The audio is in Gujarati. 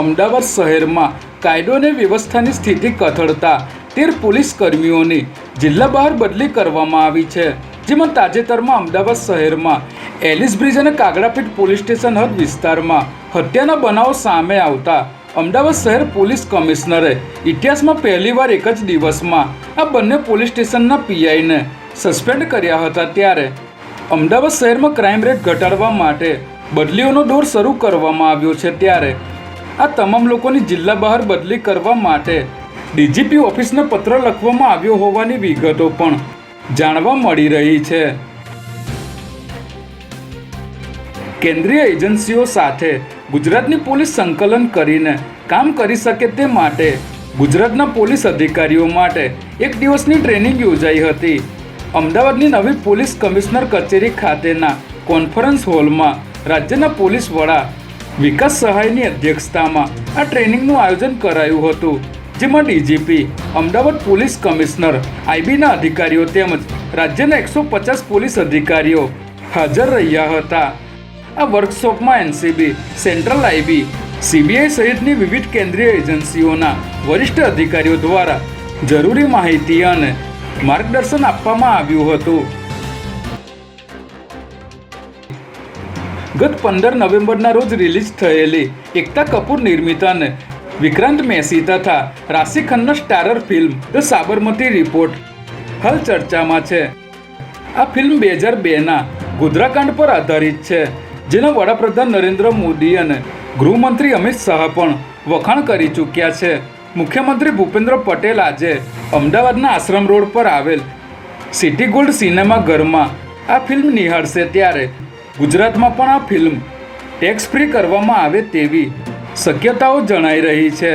અમદાવાદ શહેરમાં કાયદો અને વ્યવસ્થાની સ્થિતિ કથળતા. તેર પોલીસ કર્મીઓની જિલ્લા બહાર બદલી કરવામાં આવી છે. જેમાં તાજેતરમાં અમદાવાદ શહેરમાં એલિસ બ્રિજ અને કાગડાપીઠ પોલીસ સ્ટેશન હદ વિસ્તારમાં હત્યાના બનાવો સામે આવતા અમદાવાદ શહેર પોલીસ કમિશનરે ઇતિહાસમાં પહેલીવાર એક જ દિવસમાં આ બંને પોલીસ સ્ટેશનના પીઆઈને સસ્પેન્ડ કર્યા હતા ત્યારે અમદાવાદ શહેરમાં ક્રાઇમ રેટ ઘટાડવા માટે બદલીઓનો દોર શરૂ કરવામાં આવ્યો છે ત્યારે આ તમામ લોકોની જિલ્લા બહાર બદલી કરવા માટે ડીજીપી ઓફિસને પત્ર લખવામાં આવ્યો હોવાની વિગતો પણ જાણવા મળી રહી છે. કેન્દ્રીય એજન્સીઓ સાથે ગુજરાતની પોલીસ સંકલન કરીને કામ કરી શકે તે માટે ગુજરાતના પોલીસ અધિકારીઓ માટે એક દિવસની ટ્રેનિંગ યોજાઈ હતી. અમદાવાદની નવી પોલીસ કમિશનર કચેરી ખાતેના કોન્ફરન્સ હોલમાં રાજ્યના પોલીસ વડા વિકાસ સહાયની અધ્યક્ષતામાં આ ટ્રેનિંગનું આયોજન કરાયું હતું, જેમાં ડીજીપી અમદાવાદ પોલીસ કમિશનર, આઈબીના અધિકારીઓ તેમજ રાજ્યના એકસો પચાસ પોલીસ અધિકારીઓ હાજર રહ્યા હતા. આ વર્કશોપમાં એનસીબી, સેન્ટ્રલ આઈબી, સીબીઆઈ સહિતની વિવિધ કેન્દ્રીય એજન્સીઓના વરિષ્ઠ અધિકારીઓ દ્વારા જરૂરી માહિતી અને માર્ગદર્શન આપવામાં આવ્યું હતું. ગત પંદર નવેમ્બરના રોજ રિલીઝ થયેલી એકતા કપૂર નિર્મિત અને વિક્રાંત મેસી તથા Raashi Khanna starrer film the Sabarmati report હાલ ચર્ચામાં છે. આ ફિલ્મ બે હજાર બેના ગોધરાકાંડ પર આધારિત છે, જેના વડાપ્રધાન નરેન્દ્ર મોદી અને ગૃહમંત્રી અમિત શાહ પણ વખાણ કરી ચૂક્યા છે. મુખ્યમંત્રી ભૂપેન્દ્ર પટેલ આજે અમદાવાદના આશ્રમ રોડ પર આવેલ સિટી ગોલ્ડ સિનેમા ઘરમાં આ ફિલ્મ નિહાળશે ત્યારે ગુજરાતમાં પણ આ ફિલ્મ ટેક્સ ફ્રી કરવામાં આવે તેવી શક્યતાઓ જણાઈ રહી છે.